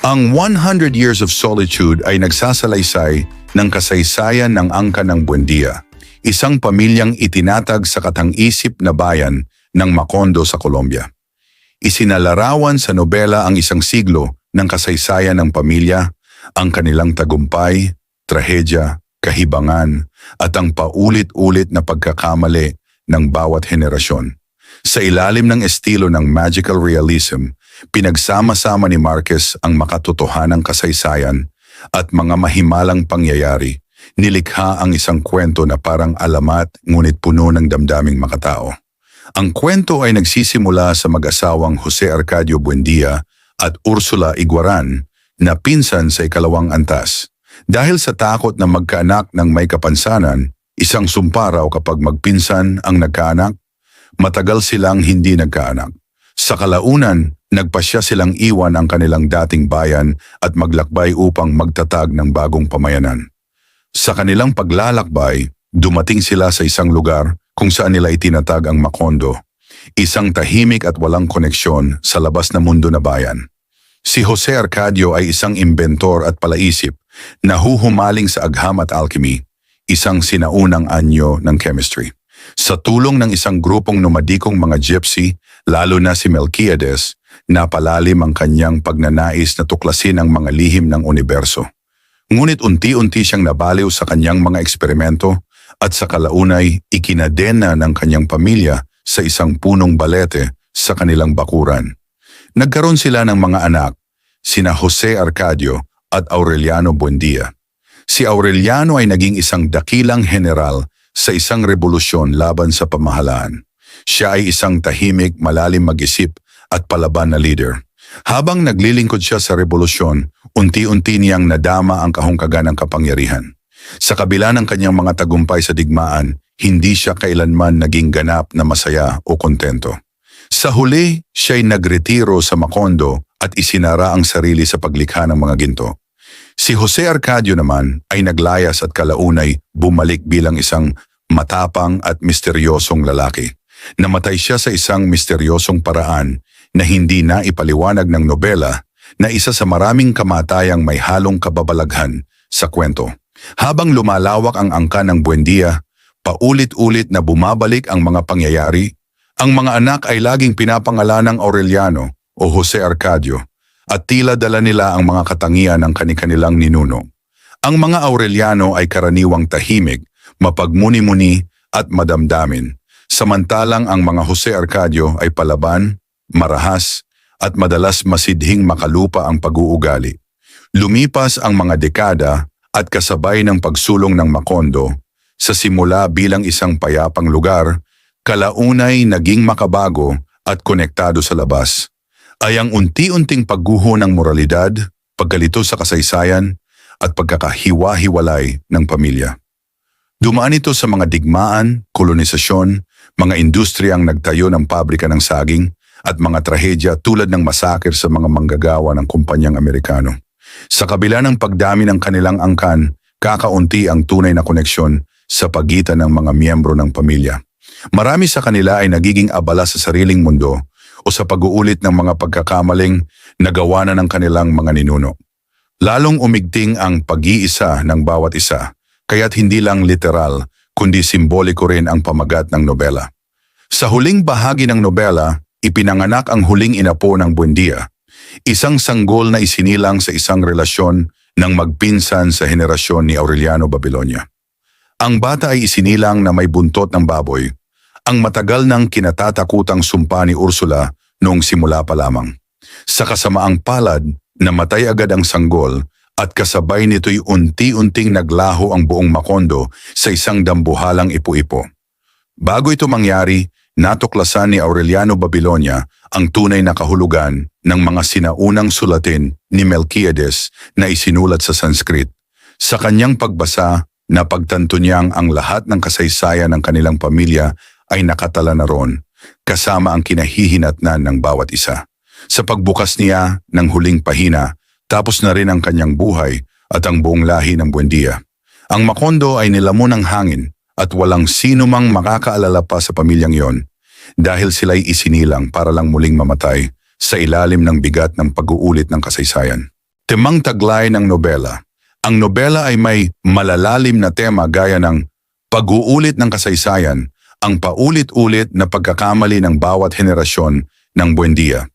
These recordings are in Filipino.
Ang 100 Years of Solitude ay nagsasalaysay ng kasaysayan ng Angka ng Buendia, isang pamilyang itinatag sa katang-isip na bayan ng Macondo sa Colombia. Isinalarawan sa nobela ang isang siglo ng kasaysayan ng pamilya, ang kanilang tagumpay, trahedya, kahibangan, at ang paulit-ulit na pagkakamali ng bawat henerasyon. Sa ilalim ng estilo ng magical realism, pinagsama-sama ni Marquez ang makatotohanang kasaysayan at mga mahimalang pangyayari. Nilikha ang isang kwento na parang alamat ngunit puno ng damdaming makatao. Ang kwento ay nagsisimula sa mag-asawang Jose Arcadio Buendia at Ursula Iguaran na pinsan sa ikalawang antas. Dahil sa takot na magkaanak ng may kapansanan, isang sumpa raw kapag magpinsan ang nagkaanak, matagal silang hindi nagkaanak. Sa kalaunan, nagpasya silang iwan ang kanilang dating bayan at maglakbay upang magtatag ng bagong pamayanan. Sa kanilang paglalakbay, dumating sila sa isang lugar kung saan nila itinatag ang Macondo, isang tahimik at walang koneksyon sa labas na mundo na bayan. Si Jose Arcadio ay isang inventor at palaisip na huhumaling sa agham at alchemy, isang sinaunang anyo ng chemistry. Sa tulong ng isang grupong nomadikong mga gypsy, lalo na si Melquiades, napalalim ang kanyang pagnanais na tuklasin ang mga lihim ng universo. Ngunit unti-unti siyang nabaliw sa kanyang mga eksperimento at sa kalaunay ikinadena ng kanyang pamilya sa isang punong balete sa kanilang bakuran. Nagkaroon sila ng mga anak, sina Jose Arcadio at Aureliano Buendia. Si Aureliano ay naging isang dakilang general sa isang revolusyon laban sa pamahalaan. Siya ay isang tahimik, malalim mag-isip at palaban na leader. Habang naglilingkod siya sa revolusyon, unti-unti niyang nadama ang kahungkagan ng kapangyarihan. Sa kabila ng kanyang mga tagumpay sa digmaan, hindi siya kailanman naging ganap na masaya o kontento. Sa huli, siya'y nagretiro sa Macondo at isinara ang sarili sa paglikha ng mga ginto. Si Jose Arcadio naman ay naglayas at kalaunay bumalik bilang isang matapang at misteryosong lalaki. Namatay siya sa isang misteryosong paraan na hindi na ipaliwanag ng nobela na isa sa maraming kamatayang may halong kababalaghan sa kwento. Habang lumalawak ang angka ng Buendia, paulit-ulit na bumabalik ang mga pangyayari, ang mga anak ay laging pinapangalan ng Aureliano o Jose Arcadio at tila dala nila ang mga katangian ng kanikanilang ninuno. Ang mga Aureliano ay karaniwang tahimik, mapagmuni-muni at madamdamin, samantalang ang mga Jose Arcadio ay palaban, marahas, at madalas masidhing makalupa ang pag-uugali. Lumipas ang mga dekada at kasabay ng pagsulong ng Macondo, sa simula bilang isang payapang lugar, kalaunay naging makabago at konektado sa labas ay ang unti-unting pagguho ng moralidad, pagkalito sa kasaysayan, at pagkakahiwa-hiwalay ng pamilya. Dumaan ito sa mga digmaan, kolonisasyon, mga industriyang nagtayo ng pabrika ng saging, at mga trahedya tulad ng masakir sa mga manggagawa ng kumpanyang Amerikano. Sa kabila ng pagdami ng kanilang angkan, kakaunti ang tunay na koneksyon sa pagitan ng mga miyembro ng pamilya. Marami sa kanila ay nagiging abala sa sariling mundo o sa pag-uulit ng mga pagkakamaling nagawa na ng kanilang mga ninuno. Lalong umigting ang pag-iisa ng bawat isa, kaya't hindi lang literal, kundi simboliko rin ang pamagat ng nobela. Sa huling bahagi ng nobela, ipinanganak ang huling inapo ng Buendia, isang sanggol na isinilang sa isang relasyon ng magpinsan sa henerasyon ni Aureliano Babilonia. Ang bata ay isinilang na may buntot ng baboy, ang matagal ng kinatatakutang sumpa ni Ursula noong simula pa lamang. Sa kasamaang palad, namatay agad ang sanggol at kasabay nito'y unti-unting naglaho ang buong Macondo sa isang dambuhalang ipo-ipo. Bago ito mangyari, natuklasan ni Aureliano Babilonia ang tunay na kahulugan ng mga sinaunang sulatin ni Melquiades na isinulat sa Sanskrit. Sa kanyang pagbasa, napagtanto niyang ang lahat ng kasaysayan ng kanilang pamilya ay nakatala na roon, kasama ang kinahihinatnan ng bawat isa. Sa pagbukas niya ng huling pahina, tapos na rin ang kanyang buhay at ang buong lahi ng Buendia. Ang Macondo ay nilamon ng hangin at walang sino mang makakaalala pa sa pamilyang yon dahil sila'y isinilang para lang muling mamatay sa ilalim ng bigat ng pag-uulit ng kasaysayan. Temang taglay ng nobela. Ang nobela ay may malalalim na tema gaya ng pag-uulit ng kasaysayan, ang paulit-ulit na pagkakamali ng bawat henerasyon ng Buendia.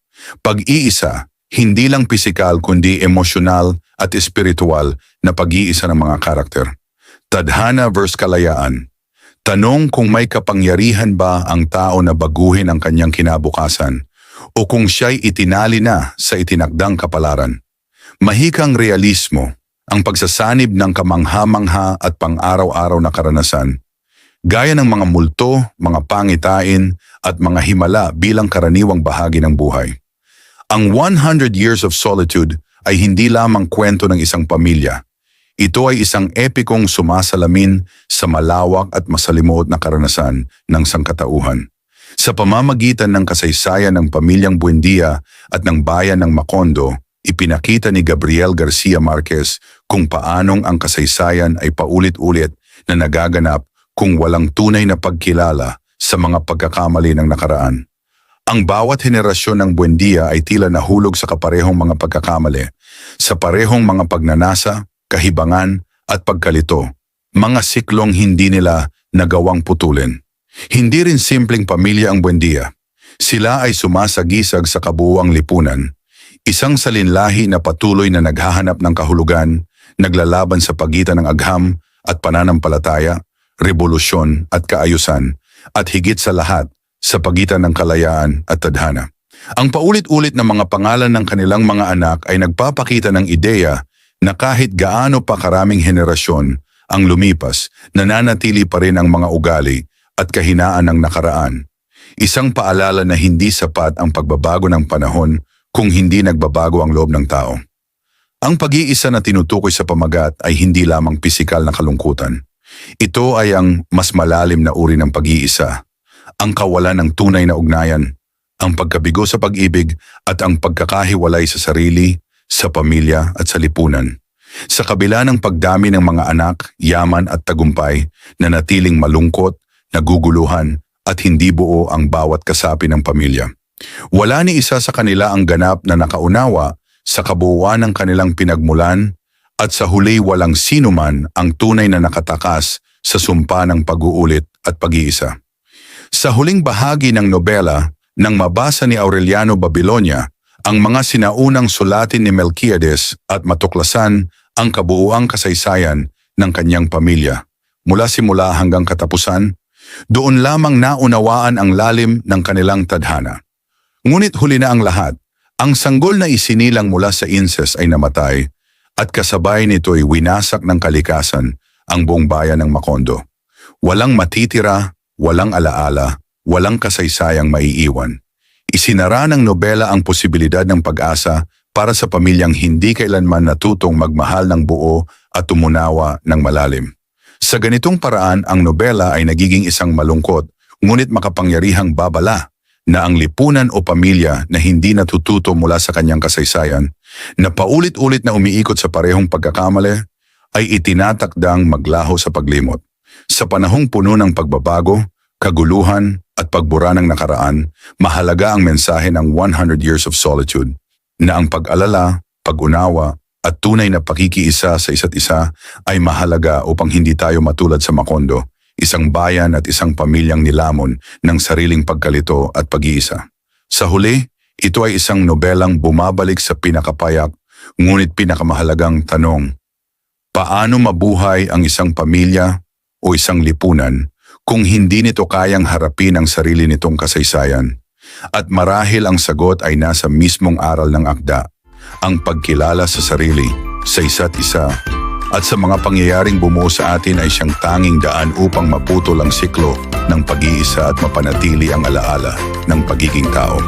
Pag-iisa, hindi lang pisikal kundi emosyonal at espiritual na pag-iisa ng mga karakter. Tadhana versus kalayaan. Tanong kung may kapangyarihan ba ang tao na baguhin ang kanyang kinabukasan o kung siya'y itinali na sa itinakdang kapalaran. Mahikang realismo, ang pagsasanib ng kamangha-mangha at pang-araw-araw na karanasan, gaya ng mga multo, mga pangitain at mga himala bilang karaniwang bahagi ng buhay. Ang 100 Years of Solitude ay hindi lamang kwento ng isang pamilya. Ito ay isang epikong sumasalamin sa malawak at masalimuot na karanasan ng sangkatauhan. Sa pamamagitan ng kasaysayan ng pamilyang Buendia at ng bayan ng Macondo, ipinakita ni Gabriel Garcia Marquez kung paanong ang kasaysayan ay paulit-ulit na nagaganap kung walang tunay na pagkilala sa mga pagkakamali ng nakaraan. Ang bawat henerasyon ng Buendia ay tila nahulog sa kaparehong mga pagkakamali, sa parehong mga pagnanasa, kahibangan at pagkalito, mga siklong hindi nila nagawang putulin. Hindi rin simpleng pamilya ang Buendia. Sila ay sumasagisag sa kabuuang lipunan, isang salinlahi na patuloy na naghahanap ng kahulugan, naglalaban sa pagitan ng agham at pananampalataya, revolusyon at kaayusan, at higit sa lahat, sa pagitan ng kalayaan at tadhana. Ang paulit-ulit na mga pangalan ng kanilang mga anak ay nagpapakita ng ideya na kahit gaano pa karaming henerasyon ang lumipas, nananatili pa rin ang mga ugali at kahinaan ng nakaraan. Isang paalala na hindi sapat ang pagbabago ng panahon kung hindi nagbabago ang loob ng tao. Ang pag-iisa na tinutukoy sa pamagat ay hindi lamang pisikal na kalungkutan. Ito ay ang mas malalim na uri ng pag-iisa, ang kawalan ng tunay na ugnayan, ang pagkabigo sa pag-ibig at ang pagkakahiwalay sa sarili, sa pamilya at sa lipunan. Sa kabila ng pagdami ng mga anak, yaman at tagumpay na natiling malungkot, naguguluhan at hindi buo ang bawat kasapi ng pamilya. Wala ni isa sa kanila ang ganap na nakaunawa sa kabuuan ng kanilang pinagmulan at sa huli walang sino man ang tunay na nakatakas sa sumpa ng pag-uulit at pag-iisa. Sa huling bahagi ng nobela, nang mabasa ni Aureliano Babilonia ang mga sinaunang sulatin ni Melquiades at matuklasan ang kabuuang kasaysayan ng kanyang pamilya. Mula simula hanggang katapusan, doon lamang naunawaan ang lalim ng kanilang tadhana. Ngunit huli na ang lahat, ang sanggol na isinilang mula sa incest ay namatay at kasabay nito ay winasak ng kalikasan ang buong bayan ng Macondo. Walang matitira, walang alaala, walang kasaysayang maiiwan. Isinara ng nobela ang posibilidad ng pag-asa para sa pamilyang hindi kailanman natutong magmahal ng buo at tumunawa ng malalim. Sa ganitong paraan, ang nobela ay nagiging isang malungkot ngunit makapangyarihang babala na ang lipunan o pamilya na hindi natututo mula sa kanyang kasaysayan, na paulit-ulit na umiikot sa parehong pagkakamali, ay itinatakdang maglaho sa paglimot. Sa panahong puno ng pagbabago, kaguluhan at pagbura ng nakaraan, mahalaga ang mensahe ng 100 Years of Solitude na ang pag-alala, pag-unawa at tunay na pakikiisa sa isa't isa ay mahalaga upang hindi tayo matulad sa Macondo, isang bayan at isang pamilyang nilamon ng sariling pagkalito at pag-iisa. Sa huli, ito ay isang nobelang bumabalik sa pinakapayak ngunit pinakamahalagang tanong, paano mabuhay ang isang pamilya o isang lipunan kung hindi nito kayang harapin ang sarili nitong kasaysayan. At marahil ang sagot ay nasa mismong aral ng akda, ang pagkilala sa sarili, sa isa't isa, at sa mga pangyayaring bumuo sa atin ay siyang tanging daan upang maputol ang siklo ng pag-iisa at mapanatili ang alaala ng pagiging tao.